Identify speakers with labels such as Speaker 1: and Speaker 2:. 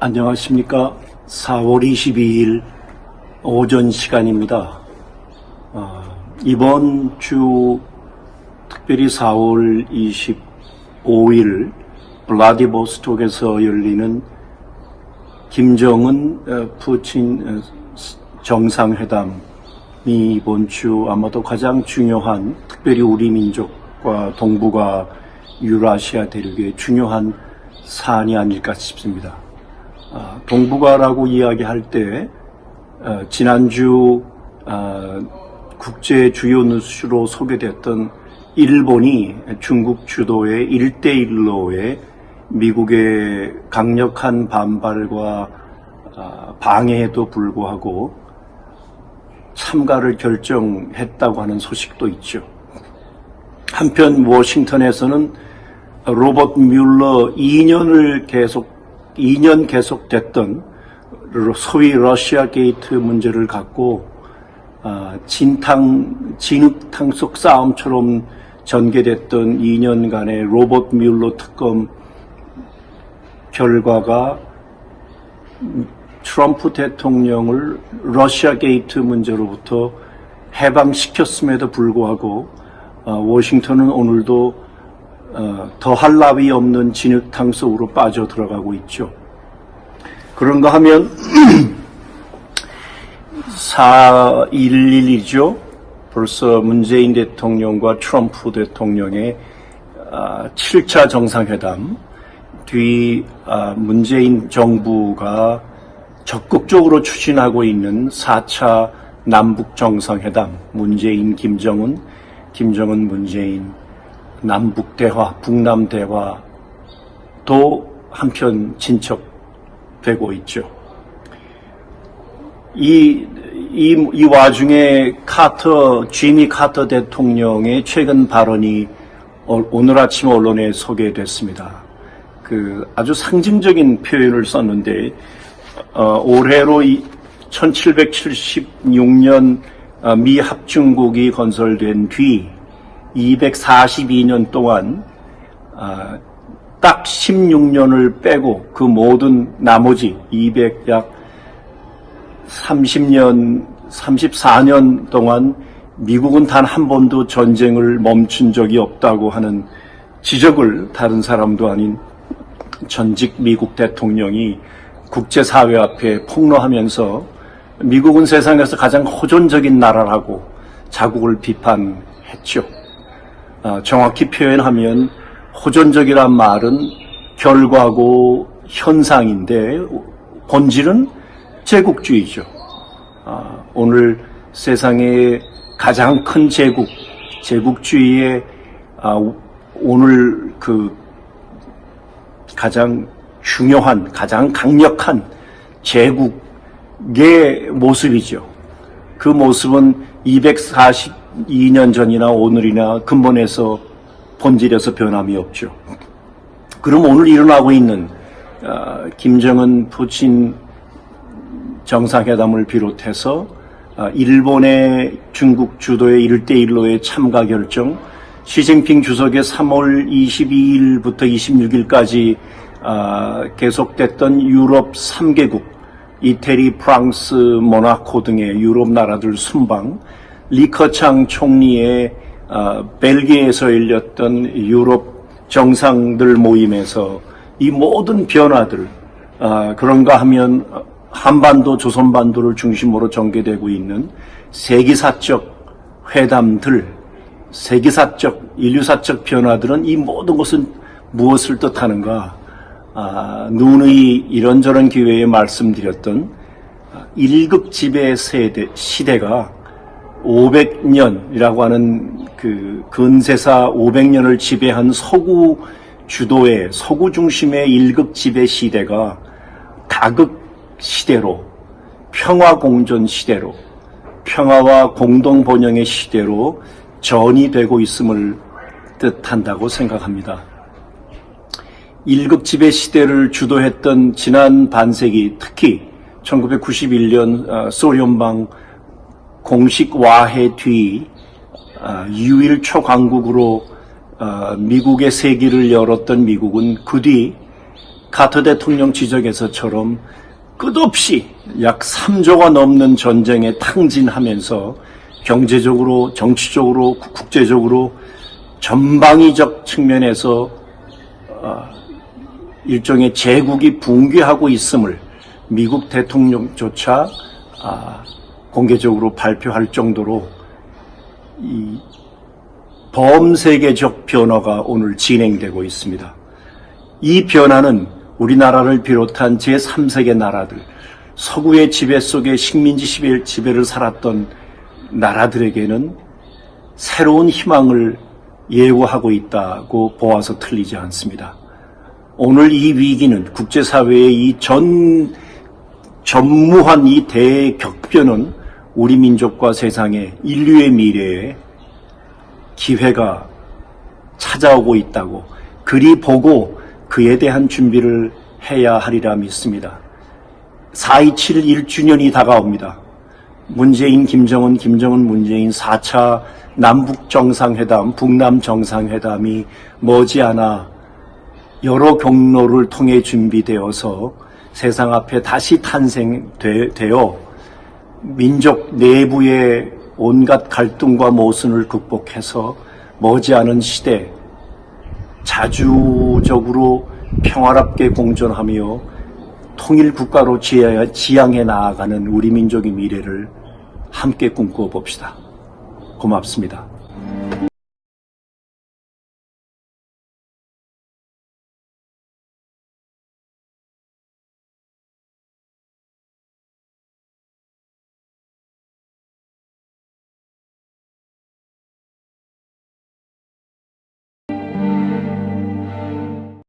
Speaker 1: 안녕하십니까. 4월 22일 오전 시간입니다. 어, 이번 주 특별히 4월 25일 블라디보스톡에서 열리는 김정은 어, 푸친 어, 정상회담이 이번 주 아마도 가장 중요한 특별히 우리 민족과 동북아 유라시아 대륙의 중요한 사안이 아닐까 싶습니다. 아, 동북아라고 이야기할 때 어, 지난주 아, 국제 주요 뉴스로 소개됐던 일본이 중국 주도의 일대일로의 미국의 강력한 반발과 아, 방해에도 불구하고 참가를 결정했다고 하는 소식도 있죠. 한편 워싱턴에서는 로버트 뮬러 2년을 계속 2년 계속됐던 소위 러시아 게이트 문제를 갖고 아, 진탕 진흙탕 속 싸움처럼 전개됐던 2년간의 로버트 뮬러 특검 결과가 트럼프 대통령을 러시아 게이트 문제로부터 해방시켰음에도 불구하고 어, 워싱턴은 오늘도 어, 더할 나위 없는 진흙탕 속으로 빠져 들어가고 있죠. 그런가 하면 4.11이죠. 벌써 문재인 대통령과 트럼프 대통령의 7차 정상회담 뒤 아, 문재인 정부가 적극적으로 추진하고 있는 4차 남북 정상회담 문재인 김정은 김정은 문재인 남북 대화 북남 대화도 한편 진척되고 있죠. 이, 이, 이 와중에 카터, 지미 카터 대통령의 최근 발언이 어- 오늘 아침 언론에 소개됐습니다. 그 아주 상징적인 표현을 썼는데, 어, 올해로 1776년 어, 미 합중국이 건설된 뒤 242년 동안 아, 딱 16년을 빼고 그 모든 나머지 200 약 30년, 34년 동안 미국은 단 한 번도 전쟁을 멈춘 적이 없다고 하는 지적을 다른 사람도 아닌 전직 미국 대통령이 국제사회 앞에 폭로하면서 미국은 세상에서 가장 호전적인 나라라고 자국을 비판했죠. 아, 정확히 표현하면 호전적이란 말은 결과고 현상인데 본질은 제국주의죠. 아, 오늘 세상의 가장 큰 제국, 제국주의의 아, 오늘 그 가장 중요한, 가장 강력한 제국의 모습이죠. 그 모습은 242년 전이나 오늘이나 근본에서 본질에서 변함이 없죠. 그럼 오늘 일어나고 있는 어, 김정은 푸친 정상회담을 비롯해서 어, 일본의 중국 주도의 일대일로의 참가 결정, 시진핑 주석의 3월 22일부터 26일까지 아, 계속됐던 유럽 3개국, 이태리, 프랑스, 모나코 등의 유럽 나라들 순방, 리커창 총리의 아, 벨기에에서 열렸던 유럽 정상들 모임에서 이 모든 변화들, 아, 그런가 하면 한반도, 조선반도를 중심으로 전개되고 있는 세계사적 회담들, 세계사적, 인류사적 변화들은 이 모든 것은 무엇을 뜻하는가? 아, 누누이 이런저런 기회에 말씀드렸던 일극 지배 세대, 시대가 500년이라고 하는 그 근세사 500년을 지배한 서구 주도의 서구 중심의 일극 지배 시대가 다극 시대로 평화 공존 시대로 평화와 공동 번영의 시대로 전이 되고 있음을 뜻한다고 생각합니다. 일급 지배 시대를 주도했던 지난 반세기 특히 1991년 소련방 공식 와해 뒤 아, 유일 초강국으로 아, 미국의 세기를 열었던 미국은 그 뒤 카터 대통령 지적에서처럼 끝없이 약 3조가 넘는 전쟁에 탕진하면서 경제적으로, 정치적으로, 국제적으로 전방위적 측면에서 어, 일종의 제국이 붕괴하고 있음을 미국 대통령조차 아, 공개적으로 발표할 정도로 이 범세계적 변화가 오늘 진행되고 있습니다. 이 변화는 우리나라를 비롯한 제3세계 나라들, 서구의 지배 속에 식민지 지배, 지배를 살았던 나라들에게는 새로운 희망을 예고하고 있다고 보아서 틀리지 않습니다. 오늘 이 위기는 국제사회의 이 전, 전무한 이 대격변은 우리 민족과 세상의 인류의 미래에 기회가 찾아오고 있다고 그리 보고 그에 대한 준비를 해야 하리라 믿습니다. 4.27 1주년이 다가옵니다. 문재인, 김정은, 김정은, 문재인 4차 남북 정상회담, 북남 정상회담이 머지않아 여러 경로를 통해 준비되어서 세상 앞에 다시 탄생되어 민족 내부의 온갖 갈등과 모순을 극복해서 머지않은 시대 자주적으로 평화롭게 공존하며 통일 국가로 지향- 지향해 나아가는 우리 민족의 미래를 함께 꿈꿔 봅시다. 고맙습니다.